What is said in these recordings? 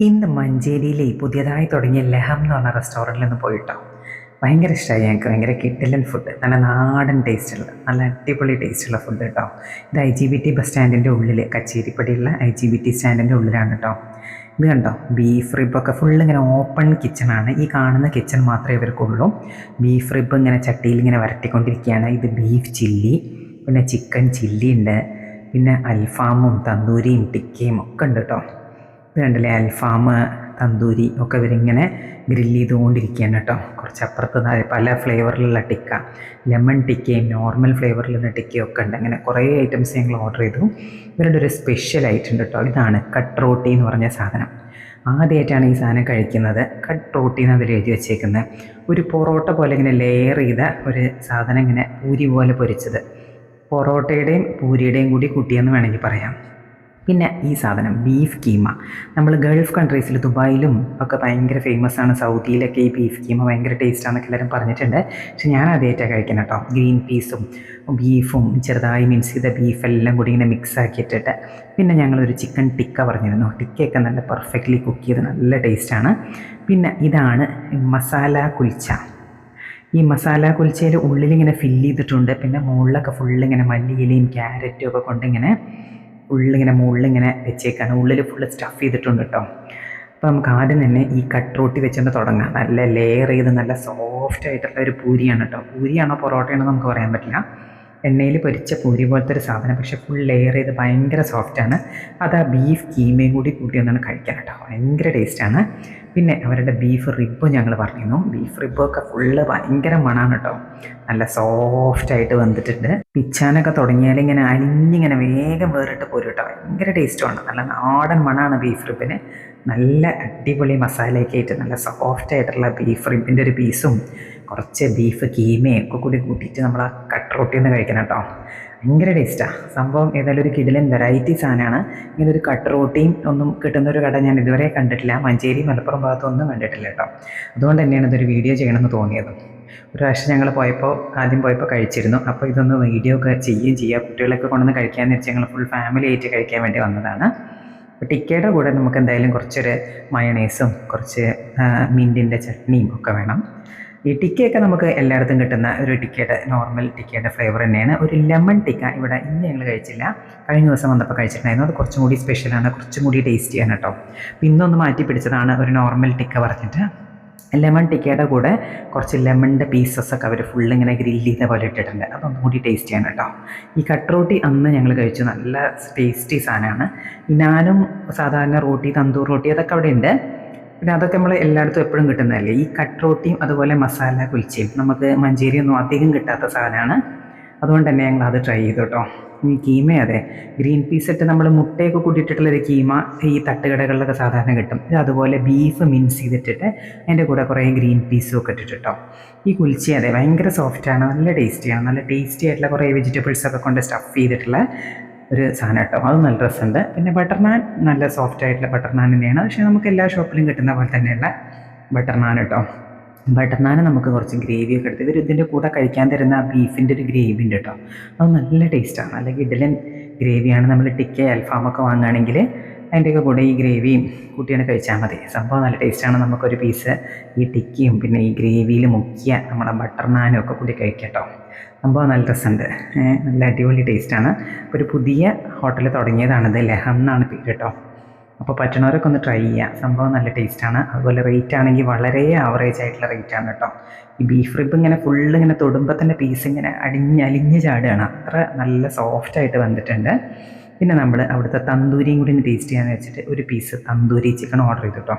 ഇന്ന് മഞ്ചേരിയിലെ പുതിയതായി തുടങ്ങിയ ലഹം എന്ന് പറഞ്ഞ റെസ്റ്റോറന്റിൽ നിന്ന് പോയിട്ടോ. ഭയങ്കര ഇഷ്ടമായി ഞങ്ങൾക്ക് ഭയങ്കര കിഡിലൻ ഫുഡ് നല്ല നാടൻ ടേസ്റ്റുള്ള നല്ല അടിപൊളി ടേസ്റ്റുള്ള ഫുഡ് കേട്ടോ ഇത് I G B T bus സ്റ്റാൻഡിന്റെ ഉള്ളിൽ കച്ചേരിപ്പടിയുള്ള ഐ ജി ബി ടി സ്റ്റാൻഡിന്റെ ഉള്ളിലാണ് കേട്ടോ ഇത് കണ്ടോ? ബീഫ് റിബൊക്കെ ഫുൾ ഇങ്ങനെ ഓപ്പൺ കിച്ചണാണ് ഈ കാണുന്ന കിച്ചൺ മാത്രമേ ഇവർക്കുള്ളൂ. ബീഫ് റിബ് ഇങ്ങനെ ചട്ടിയിൽ ഇങ്ങനെ വരട്ടിക്കൊണ്ടിരിക്കുകയാണ്. ഇത് ബീഫ് ചില്ലി പിന്നെ ചിക്കൻ ചില്ലി ഉണ്ട് പിന്നെ അൽഫാമും തന്തൂരിയും ടിക്കയും ഒക്കെ ഉണ്ട് കേട്ടോ അൽഫാമ് അൽഫാം തന്തൂരി ഒക്കെ ഇവരിങ്ങനെ ഗ്രില്ല് ചെയ്തുകൊണ്ടിരിക്കുകയാണ് കേട്ടോ. കുറച്ച് അപ്പുറത്ത് പല ഫ്ലേവറിലുള്ള ടിക്ക. ലെമൺ ടിക്കയും നോർമൽ ഫ്ലേവറിലുള്ള ടിക്കയും ഒക്കെ ഉണ്ട്. അങ്ങനെ കുറേ ഐറ്റംസ് ഞങ്ങൾ ഓർഡർ ചെയ്തു. ഇവരുടെ ഒരു സ്പെഷ്യൽ ഐറ്റം കേട്ടോ. ഇതാണ് കട്ട് റോട്ടി എന്ന് പറഞ്ഞ സാധനം. ആദ്യമായിട്ടാണ് ഈ സാധനം കഴിക്കുന്നത്. കട്ട് റോട്ടി എന്ന് അതിൽ എഴുതി വെച്ചേക്കുന്നത് ഒരു പൊറോട്ട പോലെ ഇങ്ങനെ ലെയർ ചെയ്ത ഒരു സാധനം ഇങ്ങനെ പൂരി പോലെ പൊരിച്ചത്. പൊറോട്ടയുടെയും പൂരിയുടെയും കൂടി കുട്ടിയെന്ന് വേണമെങ്കിൽ പറയാം. പിന്നെ ഈ സാധനം ബീഫ് കീമ നമ്മൾ ഗൾഫ് കൺട്രീസിൽ ദുബായിലും ഒക്കെ ഭയങ്കര ഫേമസ് ആണ്. സൗദിയിലൊക്കെ ഈ ബീഫ് കീമ ഭയങ്കര ടേസ്റ്റാണെന്നൊക്കെ എല്ലാവരും പറഞ്ഞിട്ടുണ്ട്. പക്ഷെ ഞാൻ ആദ്യമായിട്ടാണ് കഴിക്കണം കേട്ടോ ഗ്രീൻ പീസും ബീഫും ചെറുതായി മിക്സ് ചെയ്ത ബീഫെല്ലാം കൂടി ഇങ്ങനെ മിക്സ് ആക്കിയിട്ടിട്ട്. പിന്നെ ഞങ്ങളൊരു ചിക്കൻ ടിക്ക പറഞ്ഞിരുന്നു. ടിക്കയൊക്കെ നല്ല പെർഫെക്റ്റ്ലി കുക്ക് ചെയ്ത് നല്ല ടേസ്റ്റാണ് പിന്നെ ഇതാണ് മസാല കുൽച്ച ഈ മസാല കുൽച്ചയിൽ ഉള്ളിലിങ്ങനെ ഫില്ല് ചെയ്തിട്ടുണ്ട്. പിന്നെ മുകളിലൊക്കെ ഫുള്ളിങ്ങനെ മല്ലിയിലയും ക്യാരറ്റും ഒക്കെ കൊണ്ടിങ്ങനെ ഉള്ളിങ്ങനെ മുകളിലിങ്ങനെ വെച്ചേക്കാണ്. ഉള്ളിൽ ഫുള്ള് സ്റ്റഫ് ചെയ്തിട്ടുണ്ട് കേട്ടോ അപ്പോൾ നമുക്ക് ആദ്യം തന്നെ ഈ കട്ട് റോട്ടി വെച്ചുകൊണ്ട് തുടങ്ങാം. നല്ല ലെയർ ചെയ്ത് നല്ല സോഫ്റ്റ് ആയിട്ടുള്ള ഒരു പൂരിയാണ് കേട്ടോ പൂരിയാണോ പൊറോട്ടയാണോ നമുക്ക് പറയാൻ പറ്റില്ല. എണ്ണയിൽ പൊരിച്ച പൂരി പോലത്തെ ഒരു സാധനം. പക്ഷേ ഫുൾ ലെയർ ചെയ്ത് ഭയങ്കര സോഫ്റ്റാണ് അത് ആ ബീഫ് കീമയും കൂടി കൂട്ടി ഒന്നാണ് കഴിക്കാൻ കേട്ടോ. ഭയങ്കര ടേസ്റ്റാണ് പിന്നെ അവരുടെ ബീഫ് റിബ് ഞങ്ങൾ പറഞ്ഞിരുന്നു. ബീഫ് റിബൊക്കെ ഫുള്ള് ഭയങ്കര മണമാണ് കേട്ടോ. നല്ല സോഫ്റ്റായിട്ട് വന്നിട്ടുണ്ട്. പിച്ചാനൊക്കെ തുടങ്ങിയാൽ ഇങ്ങനെ അലിഞ്ഞിങ്ങനെ വേഗം വേറിട്ട് പോരും കേട്ടോ. ഭയങ്കര ടേസ്റ്റുമാണ് നല്ല നാടൻ മണമാണ് ബീഫ് റിബിന് നല്ല അടിപൊളി മസാലയൊക്കെ ആയിട്ട് നല്ല സോഫ്റ്റായിട്ടുള്ള ബീഫ് റിബിന്റെ ഒരു പീസും കുറച്ച് ബീഫ് കീമയൊക്കെ കൂടി കൂട്ടിയിട്ട് നമ്മൾ ആ കട്ട് റൊട്ടി ഒന്ന് കഴിക്കണം കേട്ടോ. ഭയങ്കര ടേസ്റ്റാണ് സംഭവം ഏതായാലും ഒരു കിടിലൻ വെറൈറ്റി സാധനമാണ്. ഇങ്ങനെ ഒരു കട്ട് റോട്ടിയും ഒന്നും കിട്ടുന്ന ഒരു കട ഞാൻ ഇതുവരെ കണ്ടിട്ടില്ല. മഞ്ചേരി മലപ്പുറം ഭാഗത്തൊന്നും കണ്ടിട്ടില്ല കേട്ടോ. അതുകൊണ്ട് തന്നെയാണ് ഇതൊരു വീഡിയോ ചെയ്യണമെന്ന് തോന്നിയത്. ഒരു പ്രാവശ്യം ഞങ്ങൾ പോയപ്പോൾ ആദ്യം പോയപ്പോൾ കഴിച്ചിരുന്നു. അപ്പോൾ ഇതൊന്ന് വീഡിയോ ഒക്കെ ചെയ്യുകയും ചെയ്യുക കുട്ടികളൊക്കെ കൊണ്ടുവന്ന് കഴിക്കാമെന്ന് വെച്ചാൽ ഞങ്ങൾ ഫുൾ ഫാമിലി ആയിട്ട് കഴിക്കാൻ വേണ്ടി വന്നതാണ്. അപ്പോൾ ടിക്കയുടെ കൂടെ നമുക്ക് എന്തായാലും കുറച്ചൊരു മയണൈസും കുറച്ച് മിന്റിന്റെ ചട്നിയും ഒക്കെ വേണം. ഈ ടിക്കയൊക്കെ നമുക്ക് എല്ലായിടത്തും കിട്ടുന്ന ഒരു ടിക്കയുടെ നോർമൽ ടിക്കയുടെ ഫ്ലേവർ തന്നെയാണ്. ഒരു ലെമൺ ടിക്ക ഇവിടെ ഇന്ന് ഞങ്ങൾ കഴിച്ചില്ല. കഴിഞ്ഞ ദിവസം വന്നപ്പോൾ കഴിച്ചിട്ടുണ്ടായിരുന്നു. അത് കുറച്ചും കൂടി സ്പെഷ്യലാണ് കുറച്ചും കൂടി ടേസ്റ്റിയാണ് കേട്ടോ പിന്നൊന്ന് മാറ്റി പിടിച്ചതാണ് ഒരു നോർമൽ ടിക്ക പറഞ്ഞിട്ട്. ലെമൺ ടിക്കയുടെ കൂടെ കുറച്ച് ലെമണിന്റെ പീസസ് ഒക്കെ അവർ ഫുൾ ഇങ്ങനെ ഗ്രില്ല് ചെയ്ത പോലെ ഇട്ടിട്ടുണ്ട്. അതൊന്നും കൂടി ടേസ്റ്റിയാണ് കേട്ടോ ഈ കട്ട് റോട്ടി അന്ന് ഞങ്ങൾ കഴിച്ചു. നല്ല ടേസ്റ്റി സാധനമാണ്. ഈ നാനും സാധാരണ റോട്ടി തന്തൂർ റോട്ടി അതൊക്കെ അവിടെ ഉണ്ട് പിന്നെ അതൊക്കെ നമ്മൾ എല്ലായിടത്തും എപ്പോഴും കിട്ടുന്നതല്ലേ? ഈ കട്ട് റോട്ടിയും അതുപോലെ മസാല കുൽച്ചയും നമുക്ക് മഞ്ചേരിയൊന്നും അധികം കിട്ടാത്ത സാധനമാണ്. അതുകൊണ്ട് തന്നെ ഞങ്ങൾ അത് ട്രൈ ചെയ്തു കേട്ടോ ഈ കീമ അതെ ഗ്രീൻ പീസ് ഇട്ട് നമ്മൾ മുട്ടയൊക്കെ കൂട്ടിയിട്ടിട്ടുള്ളൊരു കീമ ഈ തട്ടുകടകളിലൊക്കെ സാധാരണ കിട്ടും. ഇത് അതുപോലെ ബീഫ് മിൻസ് ചെയ്തിട്ടിട്ട് അതിന്റെ കൂടെ കുറേ ഗ്രീൻ പീസും ഒക്കെ ഇട്ടിട്ട് ഈ കുൽച്ചി അതെ ഭയങ്കര സോഫ്റ്റാണ് നല്ല ടേസ്റ്റിയാണ് നല്ല ടേസ്റ്റി ആയിട്ടുള്ള കുറേ വെജിറ്റബിൾസ് ഒക്കെ കൊണ്ട് സ്റ്റഫ് ചെയ്തിട്ടുള്ള ഒരു സാധനം കേട്ടോ. അത് നല്ല രസമുണ്ട്. പിന്നെ ബട്ടർ നാൻ നല്ല സോഫ്റ്റ് ആയിട്ടുള്ള ബട്ടർ നാൻ തന്നെയാണ് പക്ഷേ നമുക്ക് എല്ലാ ഷോപ്പിലും കിട്ടുന്ന പോലെ തന്നെയുള്ള ബട്ടർ നാൻ കേട്ടോ. ബട്ടർ നാൻ നമുക്ക് കുറച്ച് ഗ്രേവി ഒക്കെ എടുത്ത് ഇവർ ഇതിന്റെ കൂടെ കഴിക്കാൻ തരുന്ന ബീഫിന്റെ ഒരു ഗ്രേവി ഉണ്ട് കേട്ടോ. അത് നല്ല ടേസ്റ്റാണ് അല്ലെങ്കിൽ ഇഡലൻ ഗ്രേവിയാണ് നമ്മൾ ടിക്ക അൽഫാമൊക്കെ വാങ്ങുകയാണെങ്കിൽ അതിന്റെയൊക്കെ കൂടെ ഈ ഗ്രേവിയും കൂട്ടിയാണ് കഴിച്ചാൽ മതി. സംഭവം നല്ല ടേസ്റ്റാണ് നമുക്കൊരു പീസ് ഈ ടിക്കിയും പിന്നെ ഈ ഗ്രേവിയിൽ മുക്കിയ നമ്മുടെ ബട്ടർ നാനും ഒക്കെ കൂടി കഴിക്കട്ടോ. സംഭവം നല്ല രസമുണ്ട്. നല്ല അടിപൊളി ടേസ്റ്റാണ് ഒരു പുതിയ ഹോട്ടൽ തുടങ്ങിയതാണിത് ലഹം പേര് കേട്ടോ. അപ്പോൾ പറ്റണവരൊക്കെ ഒന്ന് ട്രൈ ചെയ്യുക സംഭവം നല്ല ടേസ്റ്റാണ് അതുപോലെ റേറ്റ് ആണെങ്കിൽ വളരെ ആവറേജ് ആയിട്ടുള്ള റേറ്റ് ആണ് കേട്ടോ. ഈ ബീഫ് റിബ് ഇങ്ങനെ ഫുള്ള് ഇങ്ങനെ തൊടുമ്പോൾ തന്നെ പീസ് ഇങ്ങനെ അടിഞ്ഞ് അലിഞ്ഞ് ചാടുകയാണ്. അത്ര നല്ല സോഫ്റ്റ് ആയിട്ട് വന്നിട്ടുണ്ട്. പിന്നെ നമ്മൾ അവിടുത്തെ തന്തൂരിയും കൂടി ടേസ്റ്റ് ചെയ്യാന്ന് വെച്ചിട്ട് ഒരു പീസ് തന്തൂരി ചിക്കൻ ഓർഡർ ചെയ്തു കേട്ടോ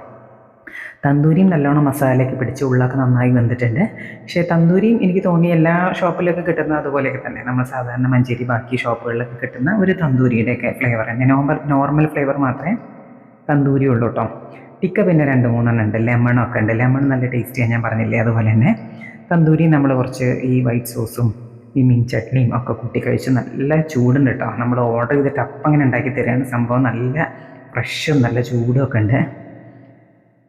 തന്തൂരിയും നല്ലോണം മസാലയൊക്കെ പിടിച്ച് ഉള്ളൊക്കെ നന്നായി വെന്തിട്ടുണ്ട്. പക്ഷേ തന്തൂരിയും എനിക്ക് തോന്നി എല്ലാ ഷോപ്പിലൊക്കെ കിട്ടുന്ന അതുപോലെയൊക്കെ തന്നെ. നമ്മൾ സാധാരണ മഞ്ചേരി ബാക്കി ഷോപ്പുകളിലൊക്കെ കിട്ടുന്ന ഒരു തന്തൂരിയുടെയൊക്കെ ഫ്ലേവർ തന്നെ. നോർമൽ നോർമൽ ഫ്ലേവർ മാത്രമേ തന്തൂരി ഉള്ളൂ കേട്ടോ ടിക്ക പിന്നെ രണ്ട് മൂന്നെണ്ണം ഉണ്ട്. ലെമണൊക്കെ ഉണ്ട്. ലെമൺ നല്ല ടേസ്റ്റിയാണ് ഞാൻ പറഞ്ഞില്ലേ? അതുപോലെ തന്നെ തന്തൂരി നമ്മൾ കുറച്ച് ഈ വൈറ്റ് സോസും ഈ മീൻ ചട്നിയും ഒക്കെ കൂട്ടി കഴിച്ച് നല്ല ചൂടുണ്ട് കേട്ടോ നമ്മൾ ഓർഡർ ചെയ്തിട്ട് അപ്പം അങ്ങനെ ഉണ്ടാക്കി തരാണ്. സംഭവം നല്ല ഫ്രഷും നല്ല ചൂടും ഒക്കെ ഉണ്ട്.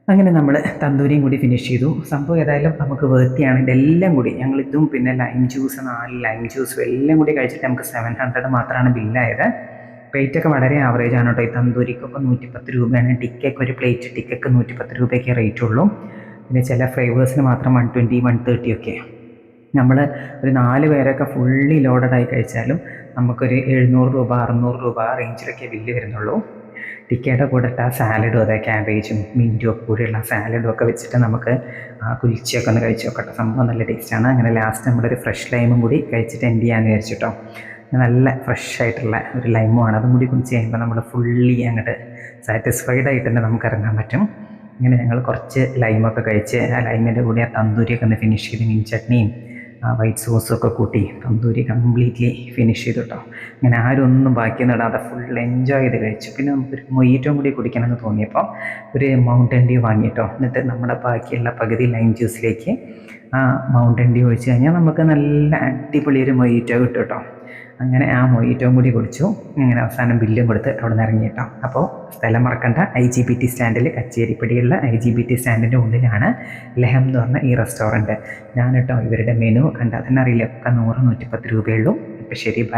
അങ്ങനെ നമ്മൾ തന്തൂരിയും കൂടി ഫിനിഷ് ചെയ്തു. സംഭവം ഏതായാലും നമുക്ക് വേർത്തിയാണ്. ഇതെല്ലാം കൂടി ഞങ്ങൾ ഇതും പിന്നെ ലൈം ജ്യൂസ് നാല് ലൈം ജ്യൂസും എല്ലാം കൂടി കഴിച്ചിട്ട് നമുക്ക് സെവൻ ഹൺഡ്രഡ് മാത്രമാണ് ബില്ലായത് ഒക്കെ വളരെ ആവറേജ് ആണ് കേട്ടോ ഈ തന്തൂരിക്കൊക്കെ നൂറ്റിപ്പത്ത് രൂപയാണ്. ടിക്കൊക്കെ ഒരു പ്ലേറ്റ് ടിക്കൊക്കെ നൂറ്റിപ്പത്ത് രൂപയൊക്കെ റേറ്റ് ഉള്ളൂ. പിന്നെ ചില ഫ്ലേവേഴ്സിന് മാത്രം വൺ ട്വന്റി വൺ തേർട്ടി ഒക്കെ. നമ്മൾ ഒരു നാല് പേരൊക്കെ ഫുള്ളി ലോഡഡായി കഴിച്ചാലും നമുക്കൊരു എഴുന്നൂറ് രൂപ അറുന്നൂറ് രൂപ റേഞ്ചിലൊക്കെ ബില്ല് വരുന്നുള്ളൂ. ടിക്കയുടെ കൂടെ ആ സാലഡും അതെ ക്യാബേജും മിന്റും ഒക്കെ കൂടിയുള്ള സാലഡും ഒക്കെ വെച്ചിട്ട് നമുക്ക് ആ കുലിച്ചയൊക്കെ ഒന്ന് കഴിച്ച് നോക്കട്ടെ. സംഭവം നല്ല ടേസ്റ്റാണ് അങ്ങനെ ലാസ്റ്റ് നമ്മളൊരു ഫ്രഷ് ലൈമും കൂടി കഴിച്ചിട്ട് എൻഡ് ചെയ്യാമെന്ന് വിചാരിച്ചിട്ടോ? നല്ല ഫ്രഷ് ആയിട്ടുള്ള ഒരു ലൈമുമാണ് അതും കൂടി കുടിച്ച് കഴിയുമ്പോൾ നമ്മൾ ഫുള്ളി അങ്ങോട്ട് സാറ്റിസ്ഫൈഡ് ആയിട്ട് തന്നെ നമുക്ക് ഇറങ്ങാൻ പറ്റും. ഇങ്ങനെ ഞങ്ങൾ കുറച്ച് ലൈമൊക്കെ കഴിച്ച് ആ ലൈമിന്റെ കൂടെ ആ തന്തൂരിയൊക്കെ ഒന്ന് ഫിനിഷ് ചെയ്ത് മീൻ ചട്നിയും വൈറ്റ് സോസൊക്കെ കൂട്ടി തന്തൂരി കംപ്ലീറ്റ്ലി ഫിനിഷ് ചെയ്തു കേട്ടോ അങ്ങനെ ആരും ഒന്നും ബാക്കിയൊന്നും ഇടാതെ ഫുൾ എൻജോയ് ചെയ്ത് കഴിച്ചു. പിന്നെ നമുക്കൊരു മൊയ്റ്റവും കൂടി കുടിക്കണമെന്ന് തോന്നിയപ്പോൾ ഒരു മൗണ്ടൻ ഡ്യൂ വാങ്ങിയിട്ടോ. എന്നിട്ട് നമ്മുടെ ബാക്കിയുള്ള പകുതി ലൈം ജ്യൂസിലേക്ക് ആ മൗണ്ടൻ ഡ്യൂ ഒഴിച്ച് കഴിഞ്ഞാൽ നമുക്ക് നല്ല അടിപൊളി ഒരു മൊയ്റ്റോ കിട്ടും കേട്ടോ അങ്ങനെ ആ മൊയ്റ്റവും കൂടി കുടിച്ചു. ഇങ്ങനെ അവസാനം ബില്ലും കൊടുത്ത് അവിടെ നിന്ന് ഇറങ്ങി കേട്ടോ. അപ്പോൾ സ്ഥലം മറക്കണ്ട. ഐ ജി ബി ടി സ്റ്റാൻഡിൽ കച്ചേരിപ്പടിയുള്ള ഐ ജി ബി ടി സ്റ്റാൻഡിന്റെ ഉള്ളിലാണ് ലഹം എന്ന് പറഞ്ഞ ഈ റെസ്റ്റോറന്റ്. ഞാൻ കേട്ടോ ഇവരുടെ മെനു കണ്ടാൽ തന്നെ അറിയില്ല. ഒക്കെ നൂറ് നൂറ്റിപ്പത്ത് രൂപയുള്ളൂ ഇപ്പം ശരി ബൈ